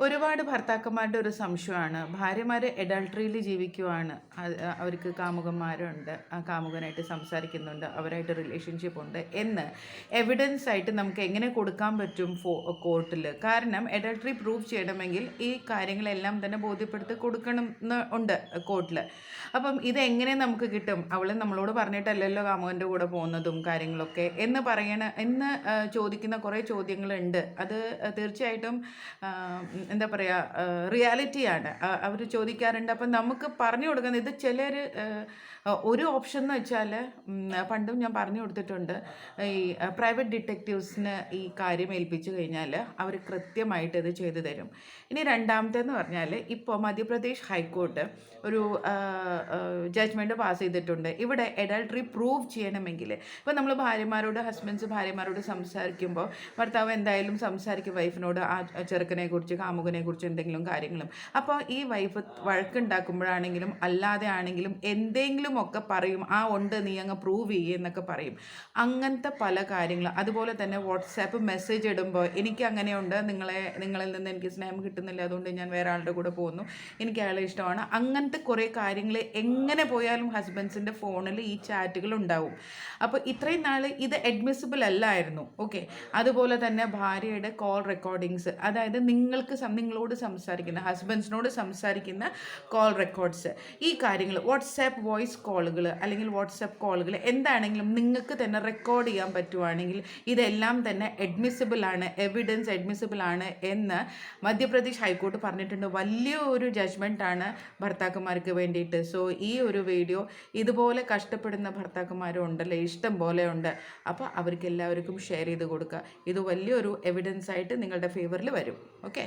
ഒരുപാട് ഭർത്താക്കന്മാരുടെ ഒരു സംശയമാണ്. ഭാര്യമാർ എഡൾട്രിയിൽ ജീവിക്കുവാണ്. അവർക്ക് കാമുകന്മാരുണ്ട്. ആ കാമുകനായിട്ട് സംസാരിക്കുന്നുണ്ട്. അവരായിട്ട് റിലേഷൻഷിപ്പ് ഉണ്ട് എന്ന് എവിഡൻസ് ആയിട്ട് നമുക്ക് എങ്ങനെ കൊടുക്കാൻ പറ്റും ഫോ കോർട്ടിൽ കാരണം എഡൾട്രി പ്രൂവ് ചെയ്യണമെങ്കിൽ ഈ കാര്യങ്ങളെല്ലാം തന്നെ ബോധ്യപ്പെടുത്തി കൊടുക്കണം എന്ന് ഉണ്ട് കോർട്ടിൽ അപ്പം ഇതെങ്ങനെ നമുക്ക് കിട്ടും? അവൾ നമ്മളോട് പറഞ്ഞിട്ടല്ലല്ലോ കാമുകന്റെ കൂടെ പോകുന്നതും കാര്യങ്ങളൊക്കെ എന്ന് പറയണ എന്ന് ചോദിക്കുന്ന കുറേ ചോദ്യങ്ങളുണ്ട്. അത് തീർച്ചയായിട്ടും എന്താ പറയുക റിയാലിറ്റിയാണ്. അവർ ചോദിക്കാറുണ്ട്. അപ്പം നമുക്ക് പറഞ്ഞു കൊടുക്കുന്നത് ഇത് ചിലർ ഒരു ഓപ്ഷൻ എന്ന് വെച്ചാൽ പണ്ടും ഞാൻ പറഞ്ഞു കൊടുത്തിട്ടുണ്ട്. ഈ പ്രൈവറ്റ് ഡിറ്റക്റ്റീവ്സിന് ഈ കാര്യം ഏൽപ്പിച്ചു കഴിഞ്ഞാൽ അവർ കൃത്യമായിട്ട് ഇത് ചെയ്തു തരും. ഇനി രണ്ടാമത്തേന്ന് പറഞ്ഞാൽ ഇപ്പോൾ മധ്യപ്രദേശ് ഹൈക്കോർട്ട് ഒരു ജഡ്ജ്മെന്റ് പാസ് ചെയ്തിട്ടുണ്ട്. ഇവിടെ എഡൾട്ടറി പ്രൂവ് ചെയ്യണമെങ്കിൽ. ഇപ്പോൾ നമ്മൾ ഭാര്യമാരോട് ഹസ്ബൻഡ്സ് ഭാര്യമാരോട് സംസാരിക്കുമ്പോൾ ഭർത്താവ് എന്തായാലും സംസാരിക്കും വൈഫിനോട് ആ ചെറുക്കനെ കുറിച്ച് കാമുകനെ കുറിച്ച് എന്തെങ്കിലും കാര്യങ്ങളും. അപ്പോൾ ഈ വൈഫ് വഴക്കുണ്ടാക്കുമ്പോഴാണെങ്കിലും അല്ലാതെ ആണെങ്കിലും എന്തെങ്കിലും ഒക്കെ പറയും. ആ ഉണ്ട് നീ അങ്ങ് പ്രൂവ് ചെയ്യുന്നൊക്കെ പറയും. അങ്ങനത്തെ പല കാര്യങ്ങളും അതുപോലെ തന്നെ വാട്സാപ്പ് മെസ്സേജ് ഇടുമ്പോൾ എനിക്ക് അങ്ങനെയുണ്ട്. നിങ്ങളെ നിങ്ങളിൽ നിന്ന് എനിക്ക് സ്നേഹം കിട്ടുന്നില്ല. അതുകൊണ്ട് ഞാൻ വേറെ ആളുടെ കൂടെ പോകുന്നു. എനിക്ക് അയാളെ ഇഷ്ടമാണ്. അങ്ങനത്തെ കുറേ കാര്യങ്ങൾ എങ്ങനെ പോയാലും ഹസ്ബൻഡ്സിന്റെ ഫോണിൽ ഈ ചാറ്റുകൾ ഉണ്ടാവും. അപ്പോൾ ഇത്രയും നാൾ ഇത് അഡ്മിസിബിൾ അല്ലായിരുന്നു. ഓക്കെ അതുപോലെ തന്നെ ഭാര്യയുടെ കോൾ റെക്കോർഡിങ്സ് അതായത് നിങ്ങൾക്ക് നിങ്ങളോട് സംസാരിക്കുന്ന ഹസ്ബൻഡ്സിനോട് സംസാരിക്കുന്ന കോൾ റെക്കോർഡ്സ് ഈ കാര്യങ്ങൾ വാട്സാപ്പ് വോയിസ് കോളുകൾ അല്ലെങ്കിൽ വാട്സാപ്പ് കോളുകൾ എന്താണെങ്കിലും നിങ്ങൾക്ക് തന്നെ റെക്കോർഡ് ചെയ്യാൻ പറ്റുവാണെങ്കിൽ ഇതെല്ലാം തന്നെ അഡ്മിസിബിൾ ആണ് എവിഡൻസ് അഡ്മിസിബിൾ ആണ് എന്ന് മധ്യപ്രദേശ് ഹൈക്കോർട്ട് പറഞ്ഞിട്ടുണ്ട്. വലിയ ഒരു ജഡ്ജ്മെന്റ് ആണ് ഭർത്താക്കന്മാർക്ക് വേണ്ടിയിട്ട്. സോ ഈ ഒരു വീഡിയോ ഇതുപോലെ കഷ്ടപ്പെടുന്ന ഭർത്താക്കന്മാരും ഉണ്ടല്ലോ ഇഷ്ടം പോലെ ഉണ്ട് അപ്പോൾ അവർക്ക് എല്ലാവർക്കും ഷെയർ ചെയ്ത് കൊടുക്കുക. ഇത് വലിയൊരു എവിഡൻസ് ആയിട്ട് നിങ്ങളുടെ ഫേവറിൽ വരും. ഓക്കെ